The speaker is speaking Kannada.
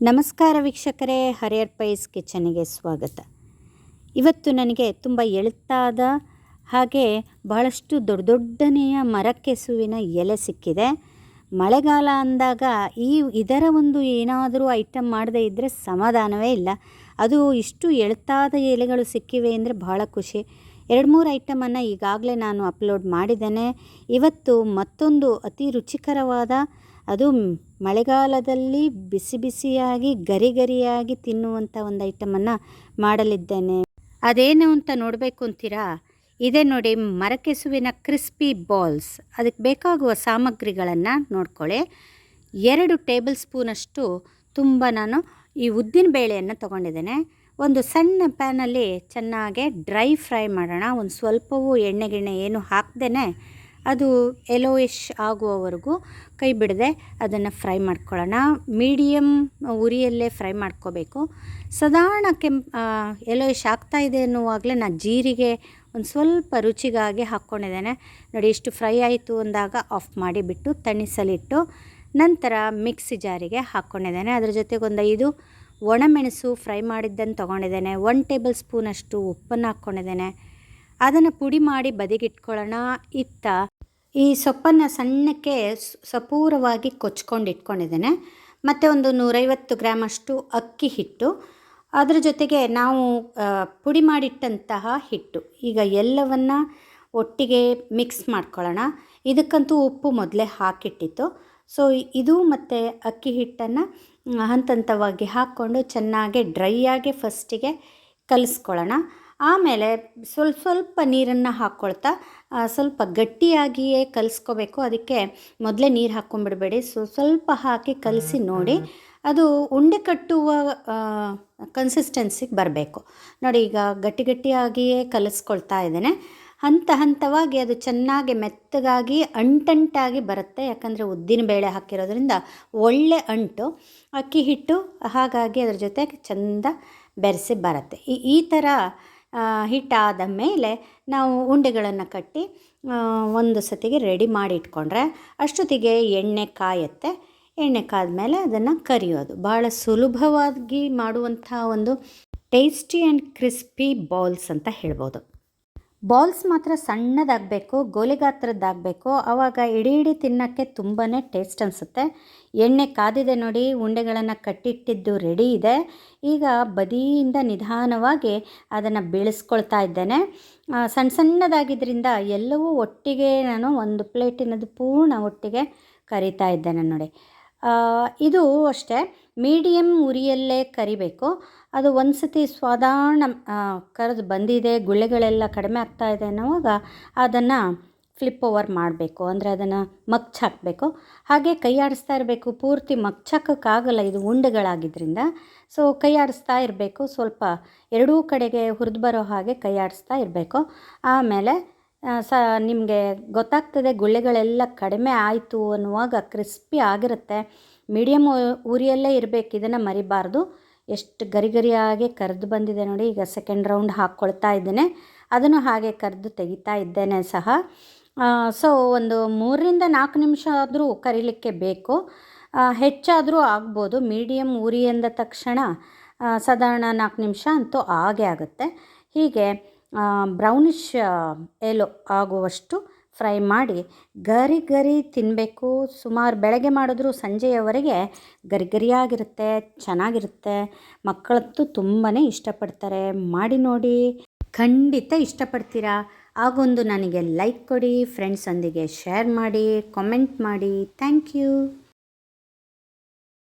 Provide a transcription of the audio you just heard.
ನಮಸ್ಕಾರ ವೀಕ್ಷಕರೇ ಹರಿಯರ್ ಪೈಸ್ ಕಿಚನಿಗೆ ಸ್ವಾಗತ. ಇವತ್ತು ನನಗೆ ತುಂಬ ಎಳುತ್ತಾದ ಹಾಗೆ ಬಹಳಷ್ಟು ದೊಡ್ಡ ದೊಡ್ಡನೆಯ ಮರಕ್ಕೆಸುವಿನ ಎಲೆ ಸಿಕ್ಕಿದೆ. ಮಳೆಗಾಲ ಅಂದಾಗ ಈ ಇದರ ಒಂದು ಏನಾದರೂ ಐಟಮ್ ಮಾಡದೇ ಇದ್ದರೆ ಸಮಾಧಾನವೇ ಇಲ್ಲ. ಅದು ಇಷ್ಟು ಎಳುತ್ತಾದ ಎಲೆಗಳು ಸಿಕ್ಕಿವೆ ಅಂದರೆ ಬಹಳ ಖುಷಿ. ಎರಡು ಮೂರು ಐಟಮನ್ನು ಈಗಾಗಲೇ ನಾನು ಅಪ್ಲೋಡ್ ಮಾಡಿದ್ದೇನೆ. ಇವತ್ತು ಮತ್ತೊಂದು ಅತಿ ರುಚಿಕರವಾದ ಅದು ಮಳೆಗಾಲದಲ್ಲಿ ಬಿಸಿ ಬಿಸಿಯಾಗಿ ಗರಿ ಗರಿಯಾಗಿ ತಿನ್ನುವಂಥ ಒಂದು ಐಟಮನ್ನು ಮಾಡಲಿದ್ದೇನೆ. ಅದೇನು ಅಂತ ನೋಡಬೇಕು ಅಂತೀರಾ? ಇದೇ ನೋಡಿ ಮರಕೆಸುವಿನ ಕ್ರಿಸ್ಪಿ ಬಾಲ್ಸ್ ಅದಕ್ಕೆ ಬೇಕಾಗುವ ಸಾಮಗ್ರಿಗಳನ್ನು ನೋಡ್ಕೊಳ್ಳಿ. ಎರಡು ಟೇಬಲ್ ಸ್ಪೂನಷ್ಟು ತುಂಬ ನಾನು ಈ ಉದ್ದಿನ ಬೇಳೆಯನ್ನು ತೊಗೊಂಡಿದ್ದೇನೆ. ಒಂದು ಸಣ್ಣ ಪ್ಯಾನಲ್ಲಿ ಚೆನ್ನಾಗೆ ಡ್ರೈ ಫ್ರೈ ಮಾಡೋಣ. ಒಂದು ಸ್ವಲ್ಪವೂ ಎಣ್ಣೆ ಗಿಣ್ಣೆ ಏನು ಹಾಕ್ದೇ ಅದು ಎಲೋಯಿಶ್ ಆಗುವವರೆಗೂ ಕೈ ಬಿಡದೆ ಅದನ್ನು ಫ್ರೈ ಮಾಡ್ಕೊಳ್ಳೋಣ. ಮೀಡಿಯಮ್ ಉರಿಯಲ್ಲೇ ಫ್ರೈ ಮಾಡ್ಕೋಬೇಕು. ಸಾಧಾರಣ ಕೆಂಪ್ ಎಲೋಯಿಶ್ ಆಗ್ತಾ ಇದೆ ಅನ್ನುವಾಗಲೇ ನಾನು ಜೀರಿಗೆ ಒಂದು ಸ್ವಲ್ಪ ರುಚಿಗಾಗಿ ಹಾಕ್ಕೊಂಡಿದ್ದೇನೆ. ನೋಡಿ, ಇಷ್ಟು ಫ್ರೈ ಆಯಿತು ಅಂದಾಗ ಆಫ್ ಮಾಡಿಬಿಟ್ಟು ತಣಿಸಲಿಟ್ಟು ನಂತರ ಮಿಕ್ಸಿ ಜಾರಿಗೆ ಹಾಕ್ಕೊಂಡಿದ್ದೇನೆ. ಅದ್ರ ಜೊತೆಗೆ ಒಂದು ಐದು ಒಣಮೆಣಸು ಫ್ರೈ ಮಾಡಿದ್ದನ್ನು ತೊಗೊಂಡಿದ್ದೇನೆ. ಒನ್ ಟೇಬಲ್ ಸ್ಪೂನಷ್ಟು ಉಪ್ಪನ್ನು ಹಾಕ್ಕೊಂಡಿದ್ದೇನೆ. ಅದನ್ನು ಪುಡಿ ಮಾಡಿ ಬದಿಗಿಟ್ಕೊಳ್ಳೋಣ ಇತ್ತ ಈ ಸೊಪ್ಪನ್ನು ಸಣ್ಣಕ್ಕೆ ಸಪೂರವಾಗಿ ಕೊಚ್ಕೊಂಡು ಇಟ್ಕೊಂಡಿದ್ದೇನೆ. ಮತ್ತು ಒಂದು ನೂರೈವತ್ತು ಗ್ರಾಮಷ್ಟು ಅಕ್ಕಿ ಹಿಟ್ಟು. ಅದರ ಜೊತೆಗೆ ನಾವು ಪುಡಿ ಮಾಡಿಟ್ಟಂತಹ ಹಿಟ್ಟು. ಈಗ ಎಲ್ಲವನ್ನು ಒಟ್ಟಿಗೆ ಮಿಕ್ಸ್ ಮಾಡ್ಕೊಳ್ಳೋಣ. ಇದಕ್ಕಂತೂ ಉಪ್ಪು ಮೊದಲೇ ಹಾಕಿಟ್ಟಿತ್ತು. ಸೊ, ಇದು ಮತ್ತು ಅಕ್ಕಿ ಹಿಟ್ಟನ್ನು ಹಂತ ಹಂತವಾಗಿ ಹಾಕ್ಕೊಂಡು ಚೆನ್ನಾಗಿ ಡ್ರೈ ಆಗಿ ಫಸ್ಟಿಗೆ ಕಲಿಸ್ಕೊಳ್ಳೋಣ. ಆಮೇಲೆ ಸ್ವಲ್ಪ ಸ್ವಲ್ಪ ನೀರನ್ನು ಹಾಕ್ಕೊಳ್ತಾ ಸ್ವಲ್ಪ ಗಟ್ಟಿಯಾಗಿಯೇ ಕಲಿಸ್ಕೋಬೇಕು. ಅದಕ್ಕೆ ಮೊದಲೇ ನೀರು ಹಾಕ್ಕೊಂಡ್ಬಿಡಬೇಡಿ ಸೊ, ಸ್ವಲ್ಪ ಹಾಕಿ ಕಲಸಿ ನೋಡಿ, ಅದು ಉಂಡೆ ಕಟ್ಟುವ ಕನ್ಸಿಸ್ಟೆನ್ಸಿಗೆ ಬರಬೇಕು. ನೋಡಿ, ಈಗ ಗಟ್ಟಿ ಗಟ್ಟಿಯಾಗಿಯೇ ಕಲಿಸ್ಕೊಳ್ತಾ ಇದ್ದೇನೆ. ಹಂತ ಹಂತವಾಗಿ ಅದು ಚೆನ್ನಾಗಿ ಮೆತ್ತಗಾಗಿ ಅಂಟಂಟಾಗಿ ಬರುತ್ತೆ. ಯಾಕಂದರೆ ಉದ್ದಿನ ಬೇಳೆ ಹಾಕಿರೋದ್ರಿಂದ ಒಳ್ಳೆ ಅಂಟು, ಅಕ್ಕಿ ಹಿಟ್ಟು ಹಾಗಾಗಿ ಅದ್ರ ಜೊತೆ ಚೆಂದ ಬೆರೆಸಿ ಬರುತ್ತೆ. ಈ ಈ ಥರ ಹಿಟ್ಟಾದ ಮೇಲೆ ನಾವು ಉಂಡೆಗಳನ್ನು ಕಟ್ಟಿ ಒಂದು ಸತಿಗೆ ರೆಡಿ ಮಾಡಿ ಇಟ್ಕೊಂಡ್ರೆ ಅಷ್ಟೊತ್ತಿಗೆ ಎಣ್ಣೆ ಕಾಯುತ್ತೆ. ಎಣ್ಣೆ ಕಾದ ಮೇಲೆ ಅದನ್ನು ಕರಿಯೋದು. ಭಾಳ ಸುಲಭವಾಗಿ ಮಾಡುವಂಥ ಒಂದು ಟೇಸ್ಟಿ ಆ್ಯಂಡ್ ಕ್ರಿಸ್ಪಿ ಬಾಲ್ಸ್ ಅಂತ ಹೇಳ್ಬೋದು. ಬಾಲ್ಸ್ ಮಾತ್ರ ಸಣ್ಣದಾಗಬೇಕು ಗೋಲಿ ಗಾತ್ರದ್ದಾಗಬೇಕು ಆವಾಗ ಇಡೀ ಇಡೀ ತಿನ್ನೋಕ್ಕೆ ತುಂಬಾ ಟೇಸ್ಟ್ ಅನಿಸುತ್ತೆ. ಎಣ್ಣೆ ಕಾದಿದೆ ನೋಡಿ, ಉಂಡೆಗಳನ್ನು ಕಟ್ಟಿಟ್ಟಿದ್ದು ರೆಡಿ ಇದೆ. ಈಗ ಬದಿಯಿಂದ ನಿಧಾನವಾಗಿ ಅದನ್ನು ಬೀಳಿಸ್ಕೊಳ್ತಾ ಇದ್ದೇನೆ. ಸಣ್ಣ ಸಣ್ಣದಾಗಿದ್ದರಿಂದ ಎಲ್ಲವೂ ಒಟ್ಟಿಗೆ ನಾನು ಒಂದು ಪ್ಲೇಟಿನದು ಪೂರ್ಣ ಒಟ್ಟಿಗೆ ಕರಿತಾ ಇದ್ದೇನೆ ನೋಡಿ. ಇದು ಅಷ್ಟೇ. ಮೀಡಿಯಮ್ ಉರಿಯಲ್ಲೇ ಕರಿಬೇಕು. ಅದು ಒಂದು ಸತಿ ಸಾಧಾರಣ ಕರೆದು ಬಂದಿದೆ, ಗುಳ್ಳೆಗಳೆಲ್ಲ ಕಡಿಮೆ ಆಗ್ತಾ ಇದೆ ಅನ್ನೋವಾಗ ಅದನ್ನು ಫ್ಲಿಪ್ ಓವರ್ ಮಾಡಬೇಕು. ಅಂದರೆ ಅದನ್ನು ಮಗ್ಚ್ ಹಾಕಬೇಕು. ಹಾಗೆ ಕೈ ಆಡಿಸ್ತಾ ಇರಬೇಕು. ಪೂರ್ತಿ ಮಗ್ಚಕ್ಕಾಗಲ್ಲ ಇದು ಉಂಡೆಗಳಾಗಿದ್ದರಿಂದ ಸೊ ಕೈ ಆಡಿಸ್ತಾ ಇರಬೇಕು. ಸ್ವಲ್ಪ ಎರಡೂ ಕಡೆಗೆ ಹುರಿದು ಬರೋ ಹಾಗೆ ಕೈ ಆಡಿಸ್ತಾ ಇರಬೇಕು. ಆಮೇಲೆ ಸ, ನಿಮಗೆ ಗೊತ್ತಾಗ್ತದೆ ಗುಳ್ಳೆಗಳೆಲ್ಲ ಕಡಿಮೆ ಆಯಿತು ಅನ್ನುವಾಗ ಕ್ರಿಸ್ಪಿ ಆಗಿರುತ್ತೆ. ಮೀಡಿಯಮ್ ಉರಿಯಲ್ಲೇ ಇರಬೇಕು. ಇದನ್ನು ಮರಿಬಾರ್ದು. ಎಷ್ಟು ಗರಿ ಗರಿಯಾಗಿ ಕರೆದು ಬಂದಿದೆ ನೋಡಿ, ಈಗ ಸೆಕೆಂಡ್ ರೌಂಡ್ ಹಾಕ್ಕೊಳ್ತಾ ಇದ್ದೇನೆ. ಅದನ್ನು ಹಾಗೆ ಕರೆದು ತೆಗಿತಾ ಇದ್ದೇನೆ ಸಹ. ಸೊ ಒಂದು ಮೂರರಿಂದ ನಾಲ್ಕು ನಿಮಿಷ ಆದರೂ ಕರಿಲಿಕ್ಕೆ ಬೇಕು. ಹೆಚ್ಚಾದರೂ ಆಗ್ಬೋದು ಮೀಡಿಯಮ್ ಉರಿ ಎಂದ ತಕ್ಷಣ ಸಾಧಾರಣ ನಾಲ್ಕು ನಿಮಿಷ ಅಂತೂ ಆಗೇ ಆಗುತ್ತೆ. ಹೀಗೆ ಬ್ರೌನಿಷ್ ಎಲೋ ಆಗುವಷ್ಟು ಫ್ರೈ ಮಾಡಿ ಗರಿ ಗರಿ ತಿನ್ನಬೇಕು ಸುಮಾರು ಬೆಳಗ್ಗೆ ಮಾಡಿದ್ರು ಸಂಜೆಯವರೆಗೆ ಗರಿ ಗರಿಯಾಗಿರುತ್ತೆ, ಚೆನ್ನಾಗಿರುತ್ತೆ. ಮಕ್ಕಳಂತೂ ತುಂಬಾ ಇಷ್ಟಪಡ್ತಾರೆ. ಮಾಡಿ ನೋಡಿ, ಖಂಡಿತ ಇಷ್ಟಪಡ್ತೀರಾ? ಆಗೊಂದು ನನಗೆ ಲೈಕ್ ಕೊಡಿ ಫ್ರೆಂಡ್ಸೊಂದಿಗೆ ಶೇರ್ ಮಾಡಿ ಕಾಮೆಂಟ್ ಮಾಡಿ. Thank you